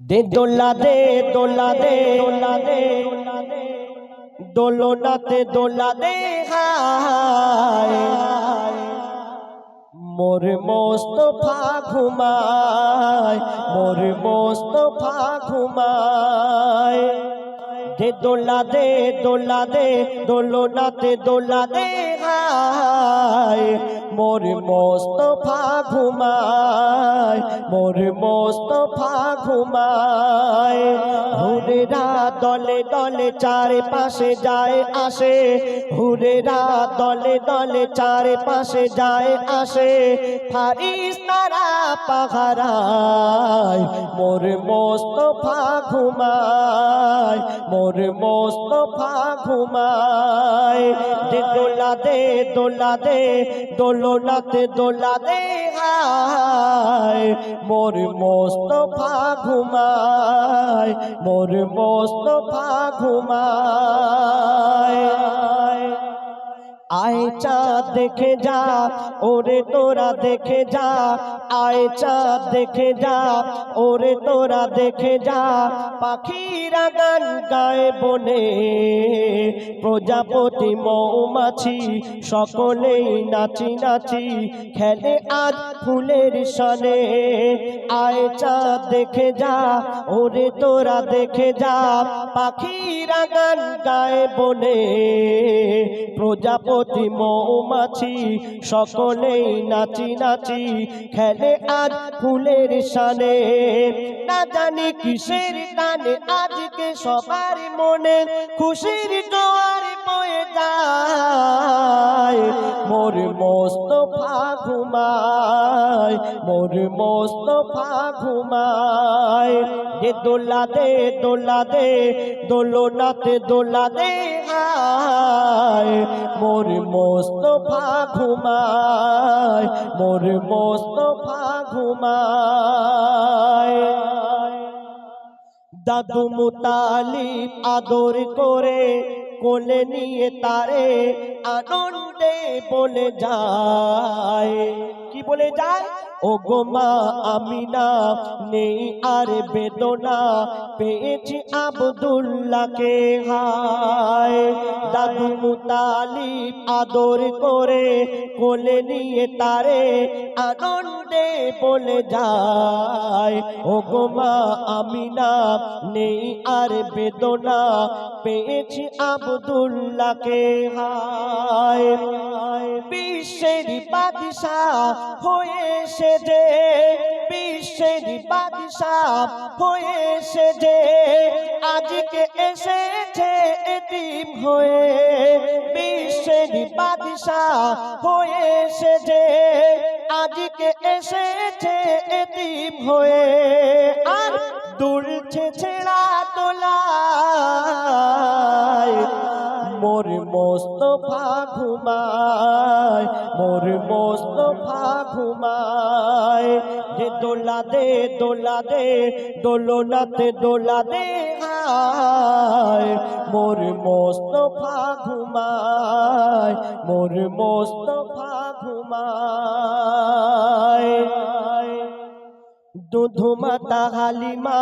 দে দোলা দে দোলা দে দোলা দে দোলনাতে দোলা দে মোর মোস্তফা ঘুমায়, মোর মোস্তফা ঘুমায়। দে, দোলা দে দোলা দে দোলনাতে দোলা দে, হায়। মোর মোস্তফা ঘুমায়, মোর মোস্তফা ঘুমায়। হুরেরা দলে দলে চারে পাশে যায়, আসে। হুরেরা দলে দলে চারে পাশে যায়, আসে। ফারিস তারা পাহারায়, মোর মোস্তফা ঘুমায়, মোর মোস্তফা ঘুমায়। দে দোলা দে দোলা দে দোলনাতে দোলা দে মোর মোস্তফা ঘুমায়, মোর মোস্তফা ঘুমায়। আয় চাঁদ দেখে যা, ওরে তোরা দেখে যা, আয় চাঁদ দেখে যা, ওরে তোরা দেখে যা, পাখিরা গান গায়ে বনে। প্রজাপতি মৌমাছি, সকলেই নাচি নাচি খেলে আজ ফুলের সনে আয় চাঁদ দেখে যা, ওরে তোরা দেখে যা, পাখিরা গান গায়ে বনে প্রজাপতি মৌমাছি, সকলেই নাচি নাচি খেলে আজ ফুলের সানে না জানি কিসের টানে, আজকে সবার মনে খুশির জোয়ার বয়ে যায়, মোর মোস্তফা ঘুমায়, মোর মোস্তফা ঘুমায়। দে দোলা দে দোলা দে দোলনাতে দোলা দে হায় মোর মোস্তফা ঘুমায়, মোর মোস্তফা ঘুমায়। দাদু মুতালিব আদর করে কোলে নিয়ে তারে আনন্দে বলে যায়। বলে যায় ও গো মা আমি না নেই আর বেদনা, পেয়েছি আবদুল্লাহকে, হায়। দাদু মুতালিব আদর করে, কোলে নিয়ে তারে আনন্দে বলে যায় ও গো মা আমি না নেই আর বেদনা, পেয়েছি আবদুল্লাহকে, হায়। বিশ্বের বাদশাহ হয়ে সেজে বিশ্বের বাদশাহ। হয়ে সেজে আজকে এসেছে এতিম হয়ে বিশ্বের বাদশাহ। হয়ে সেজে আজকে এসেছে এতিম হয়ে। আর দুলছে ছেড়া তোলায়, মোর মোস্তফা ঘুমায়, মোর মোস্তফা ঘুমায়। যে দোলা দে দোলা দে দোলনাতে দোলা দে হায় মোর মোস্তফা ঘুমায়, মোর মোস্তফা ঘুমায়। দুধু মাতা হালিমা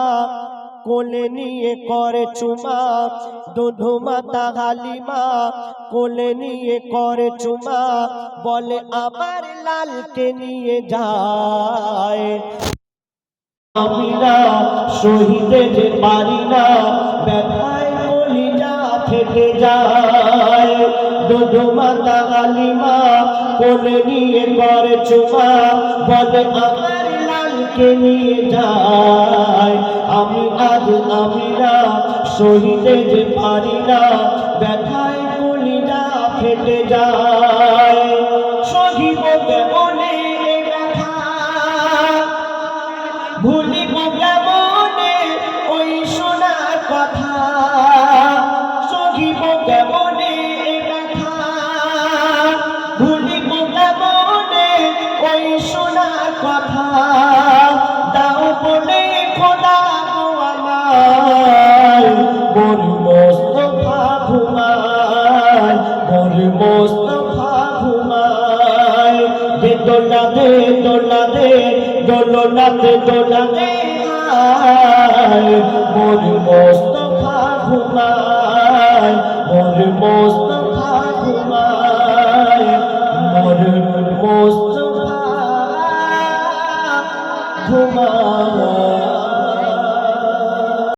কোলে নিয়ে করে চুমা? দুধু মাতা হালিমা কোলে নিয়ে করে চুমা? বলে, আমার লালকে নিয়ে যায়। আমি শহীদে যে পারি না, ব্যথায় কলিজা থেকে যায়। দুধু মাতা হালিমা কোলে নিয়ে করে চুমা? বলে, আমার লালকে নিয়ে যায় আমি আজ আমি না শহীদে যে পারি না ব্যথায় কলিজা ফেটে যায়। দোলনাতে দোলা দে হায় ঘুমায় মোর মোস্তফা ঘুমায় মোর মোস্তফা